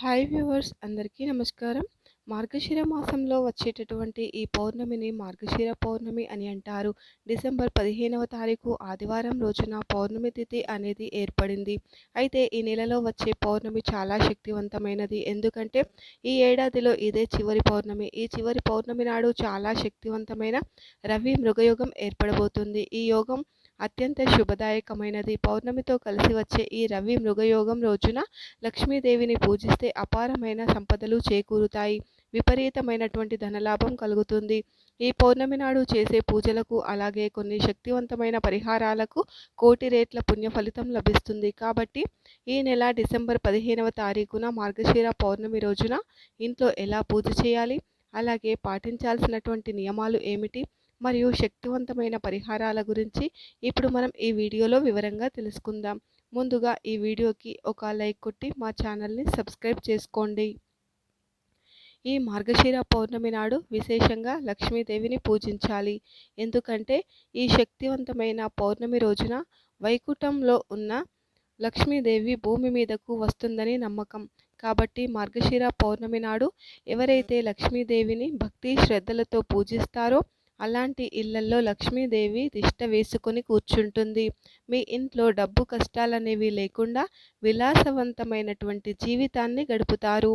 Hi viewers అందరికీ నమస్కారం. మార్గశిర మాసంలో వచ్చేటటువంటి ఈ పౌర్ణమిని మార్గశిర పౌర్ణమి అని అంటారు. డిసెంబర్ పదిహేనవ తారీఖు ఆదివారం రోజున పౌర్ణమి తిథి అనేది ఏర్పడింది. అయితే ఈ నెలలో వచ్చే పౌర్ణమి చాలా శక్తివంతమైనది. ఎందుకంటే ఈ ఏడాదిలో ఇదే చివరి పౌర్ణమి. ఈ చివరి పౌర్ణమి నాడు చాలా శక్తివంతమైన రవి మృగయోగం ఏర్పడబోతుంది. ఈ యోగం అత్యంత శుభదాయకమైనది. పౌర్ణమితో కలిసి వచ్చే ఈ రవి మృగయోగం రోజున లక్ష్మీదేవిని పూజిస్తే అపారమైన సంపదలు చేకూరుతాయి. విపరీతమైనటువంటి ధనలాభం కలుగుతుంది. ఈ పౌర్ణమి నాడు చేసే పూజలకు అలాగే కొన్ని శక్తివంతమైన పరిహారాలకు కోటి రేట్ల పుణ్య ఫలితం లభిస్తుంది. కాబట్టి ఈ నెల డిసెంబర్ పదిహేనవ తారీఖున మార్గశీర పౌర్ణమి రోజున ఇంట్లో ఎలా పూజ చేయాలి? అలాగే పాటించాల్సినటువంటి నియమాలు ఏమిటి? మరియు శక్తివంతమైన పరిహారాల గురించి ఇప్పుడు మనం ఈ వీడియోలో వివరంగా తెలుసుకుందాం. ముందుగా ఈ వీడియోకి ఒక లైక్ కొట్టి మా ఛానల్ని సబ్స్క్రైబ్ చేసుకోండి. ఈ మార్గశిర పౌర్ణమి నాడు విశేషంగా లక్ష్మీదేవిని పూజించాలి. ఎందుకంటే ఈ శక్తివంతమైన పౌర్ణమి రోజున వైకుంఠంలో ఉన్న లక్ష్మీదేవి భూమి మీదకు వస్తుందని నమ్మకం. కాబట్టి మార్గశిర పౌర్ణమి నాడు ఎవరైతే లక్ష్మీదేవిని భక్తి శ్రద్ధలతో పూజిస్తారో అలాంటి ఇళ్ళలో లక్ష్మీదేవి తిష్ట వేసుకొని కూర్చుంటుంది. మీ ఇంట్లో డబ్బు కష్టాలనేవి లేకుండా విలాసవంతమైనటువంటి జీవితాన్ని గడుపుతారు.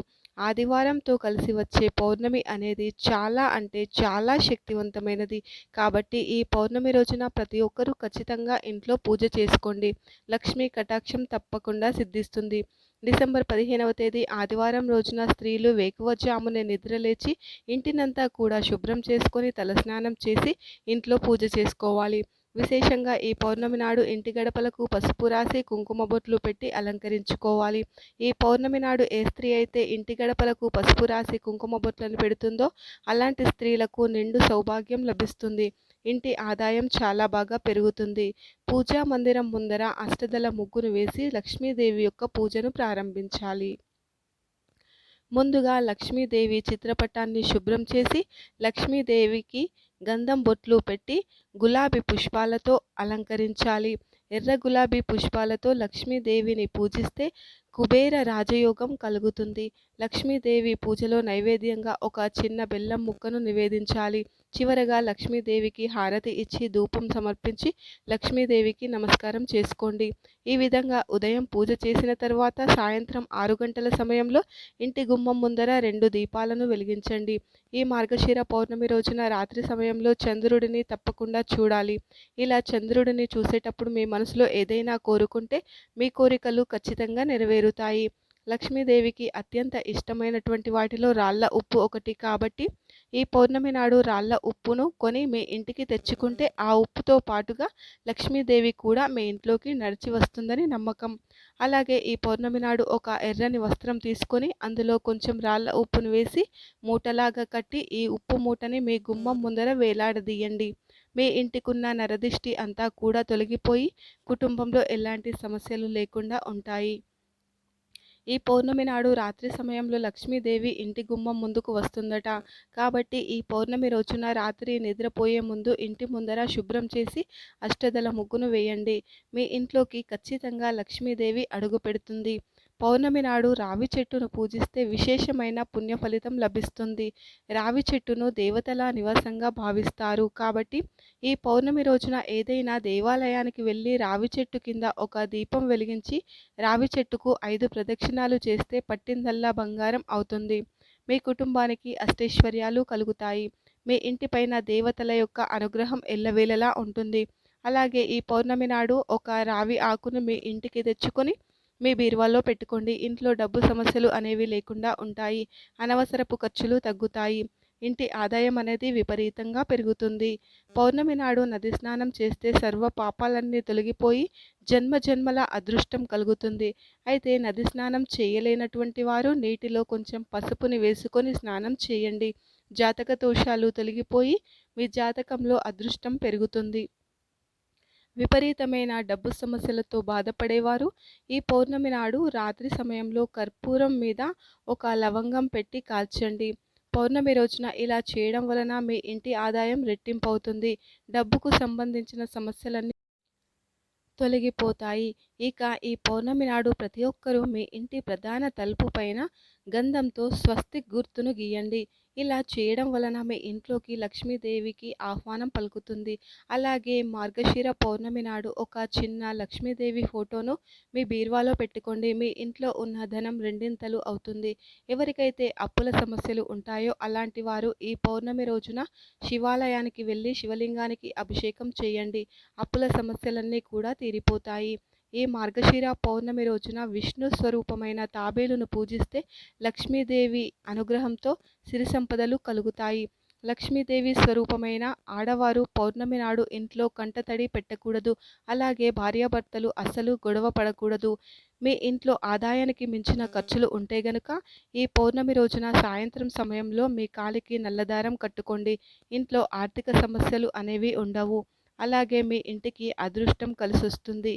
ఆదివారంతో కలిసి వచ్చే పౌర్ణమి అనేది చాలా అంటే చాలా శక్తివంతమైనది. కాబట్టి ఈ పౌర్ణమి రోజున ప్రతి ఒక్కరూ ఖచ్చితంగా ఇంట్లో పూజ చేసుకోండి. లక్ష్మీ కటాక్షం తప్పకుండా సిద్ధిస్తుంది. డిసెంబర్ పదిహేనవ తేదీ ఆదివారం రోజున స్త్రీలు వేకువజామునే నిద్రలేచి ఇంటినంతా కూడా శుభ్రం చేసుకొని తలస్నానం చేసి ఇంట్లో పూజ చేసుకోవాలి. విశేషంగా ఈ పౌర్ణమి నాడు ఇంటి గడపలకు పసుపు రాసి కుంకుమ బొట్లు పెట్టి అలంకరించుకోవాలి. ఈ పౌర్ణమి నాడు ఏ స్త్రీ అయితే ఇంటి గడపలకు పసుపు రాసి కుంకుమ బొట్లను పెడుతుందో అలాంటి స్త్రీలకు నిండు సౌభాగ్యం లభిస్తుంది. ఇంటి ఆదాయం చాలా బాగా పెరుగుతుంది. పూజా మందిరం ముందర అష్టదల ముగ్గును వేసి లక్ష్మీదేవి యొక్క పూజను ప్రారంభించాలి. ముందుగా లక్ష్మీదేవి చిత్రపటాన్ని శుభ్రం చేసి లక్ష్మీదేవికి గంధం బొట్లు పెట్టి గులాబీ పుష్పాలతో అలంకరించాలి. ఎర్ర గులాబీ పుష్పాలతో లక్ష్మీదేవిని పూజిస్తే కుబేర రాజయోగం కలుగుతుంది. లక్ష్మీదేవి పూజలో నైవేద్యంగా ఒక చిన్న బెల్లం ముక్కను నివేదించాలి. చివరగా లక్ష్మీదేవికి హారతి ఇచ్చి ధూపం సమర్పించి లక్ష్మీదేవికి నమస్కారం చేసుకోండి. ఈ విధంగా ఉదయం పూజ చేసిన తర్వాత సాయంత్రం ఆరు గంటల సమయంలో ఇంటి గుమ్మం ముందర రెండు దీపాలను వెలిగించండి. ఈ మార్గశిర పౌర్ణమి రోజున రాత్రి సమయంలో చంద్రుడిని తప్పకుండా చూడాలి. ఇలా చంద్రుడిని చూసేటప్పుడు మీ మనసులో ఏదైనా కోరుకుంటే మీ కోరికలు ఖచ్చితంగా నెరవేరుతాయి. లక్ష్మీదేవికి అత్యంత ఇష్టమైనటువంటి వాటిలో రాళ్ళ ఉప్పు ఒకటి కాబట్టి ఈ పౌర్ణమి నాడు రాళ్ళ ఉప్పును కొని మీ ఇంటికి తెచ్చుకుంటే ఆ ఉప్పుతో పాటుగా లక్ష్మీదేవి కూడా మీ ఇంట్లోకి నడిచి వస్తుందని నమ్మకం. అలాగే ఈ పౌర్ణమి నాడు ఒక ఎర్రని వస్త్రం తీసుకొని అందులో కొంచెం రాళ్ళ ఉప్పును వేసి మూటలాగా కట్టి ఈ ఉప్పు మూటని మీ గుమ్మం ముందర వేలాడదీయండి. మీ ఇంటికున్న నరదిష్టి అంతా కూడా తొలగిపోయి కుటుంబంలో ఎలాంటి సమస్యలు లేకుండా ఉంటాయి. ఈ పౌర్ణమి నాడు రాత్రి సమయంలో లక్ష్మీదేవి ఇంటి గుమ్మం ముందుకు వస్తుందట. కాబట్టి ఈ పౌర్ణమి రోజున రాత్రి నిద్రపోయే ముందు ఇంటి ముందర శుభ్రం చేసి అష్టదల ముగ్గును వేయండి. మీ ఇంట్లోకి ఖచ్చితంగా లక్ష్మీదేవి అడుగు పెడుతుంది. పౌర్ణమి నాడు రావి చెట్టును పూజిస్తే విశేషమైన పుణ్య ఫలితం లభిస్తుంది. రావి చెట్టును దేవతల నివాసంగా భావిస్తారు. కాబట్టి ఈ పౌర్ణమి రోజున ఏదైనా దేవాలయానికి వెళ్ళి రావి చెట్టు కింద ఒక దీపం వెలిగించి రావి చెట్టుకు ఐదు ప్రదక్షిణాలు చేస్తే పట్టిందల్లా బంగారం అవుతుంది. మీ కుటుంబానికి అష్టైశ్వర్యాలు కలుగుతాయి. మీ ఇంటిపైన దేవతల యొక్క అనుగ్రహం ఎల్లవేళలా ఉంటుంది. అలాగే ఈ పౌర్ణమి నాడు ఒక రావి ఆకును మీ ఇంటికి తెచ్చుకొని మీ బీరువాలో పెట్టుకోండి. ఇంట్లో డబ్బు సమస్యలు అనేవి లేకుండా ఉంటాయి. అనవసరపు ఖర్చులు తగ్గుతాయి. ఇంటి ఆదాయం అనేది విపరీతంగా పెరుగుతుంది. పౌర్ణమి నాడు నది స్నానం చేస్తే సర్వ పాపాలన్నీ తొలగిపోయి జన్మ జన్మల అదృష్టం కలుగుతుంది. అయితే నది స్నానం చేయలేనటువంటి వారు నీటిలో కొంచెం పసుపుని వేసుకొని స్నానం చేయండి. జాతక దోషాలు తొలగిపోయి మీ జాతకంలో అదృష్టం పెరుగుతుంది. విపరీతమైన డబ్బు సమస్యలతో బాధపడేవారు. ఈ పౌర్ణమి నాడు రాత్రి సమయంలో కర్పూరం మీద ఒక లవంగం పెట్టి కాల్చండి. పౌర్ణమి రోజున ఇలా చేయడం వలన మీ ఇంటి ఆదాయం రెట్టింపు అవుతుంది డబ్బుకు సంబంధించిన సమస్యలన్నీ తొలగిపోతాయి. ఇక ఈ పౌర్ణమి నాడు ప్రతి ఒక్కరూ మీ ఇంటి ప్రధాన తలుపు పైన గంధంతో స్వస్తిక్ గుర్తును గీయండి. ఇలా చేయడం వలన మీ ఇంట్లోకి లక్ష్మీదేవికి ఆహ్వానం పలుకుతుంది. అలాగే మార్గశిర పౌర్ణమి నాడు ఒక చిన్న లక్ష్మీదేవి ఫోటోను మీ బీరువాలో పెట్టుకోండి. మీ ఇంట్లో ఉన్న ధనం రెండింతలు అవుతుంది. ఎవరికైతే అప్పుల సమస్యలు ఉంటాయో అలాంటి వారు ఈ పౌర్ణమి రోజున శివాలయానికి వెళ్ళి శివలింగానికి అభిషేకం చేయండి. అప్పుల సమస్యలన్నీ కూడా తీరిపోతాయి. ఈ మార్గశిర పౌర్ణమి రోజున విష్ణు స్వరూపమైన తాబేలును పూజిస్తే లక్ష్మీదేవి అనుగ్రహంతో సిరి సంపదలు కలుగుతాయి. లక్ష్మీదేవి స్వరూపమైన ఆడవారు పౌర్ణమి నాడు ఇంట్లో కంటతడి పెట్టకూడదు. అలాగే భార్యాభర్తలు అస్సలు గొడవ పడకూడదు. మీ ఇంట్లో ఆదాయానికి మించిన ఖర్చులు ఉంటే గనుక ఈ పౌర్ణమి రోజున సాయంత్రం సమయంలో మీ కాలికి నల్లదారం కట్టుకోండి. ఇంట్లో ఆర్థిక సమస్యలు అనేవి ఉండవు. అలాగే మీ ఇంటికి అదృష్టం కలిసొస్తుంది.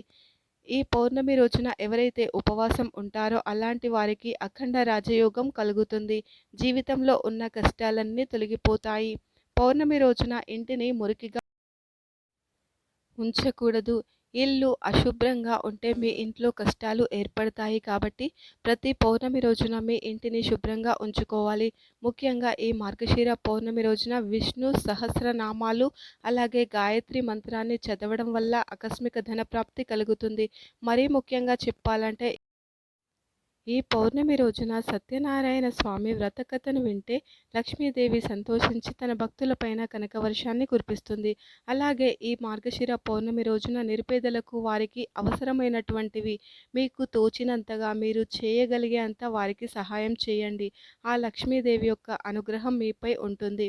ఈ పౌర్ణమి రోజున ఎవరైతే ఉపవాసం ఉంటారో అలాంటి వారికి అఖండ రాజయోగం కలుగుతుంది. జీవితంలో ఉన్న కష్టాలన్నీ తొలగిపోతాయి. పౌర్ణమి రోజున ఇంటిని మురికిగా ఉంచకూడదు. ఇల్లు అశుభ్రంగా ఉంటే మీ ఇంట్లో కష్టాలు ఏర్పడతాయి కాబట్టి ప్రతి పౌర్ణమి రోజున మీ ఇంటిని శుభ్రంగా ఉంచుకోవాలి. ముఖ్యంగా ఈ మార్గశీర పౌర్ణమి రోజున విష్ణు సహస్రనామాలు అలాగే గాయత్రి మంత్రాన్ని చదవడం వల్ల ఆకస్మిక ధనప్రాప్తి కలుగుతుంది. మరీ ముఖ్యంగా చెప్పాలంటే ఈ పౌర్ణమి రోజున సత్యనారాయణ స్వామి వ్రతకథను వింటే లక్ష్మీదేవి సంతోషించి తన భక్తులపైన కనక వర్షాన్ని కురిపిస్తుంది. అలాగే ఈ మార్గశిర పౌర్ణమి రోజున నిరుపేదలకు వారికి అవసరమైనటువంటివి మీకు తోచినంతగా మీరు చేయగలిగే అంత వారికి సహాయం చేయండి. ఆ లక్ష్మీదేవి యొక్క అనుగ్రహం మీపై ఉంటుంది.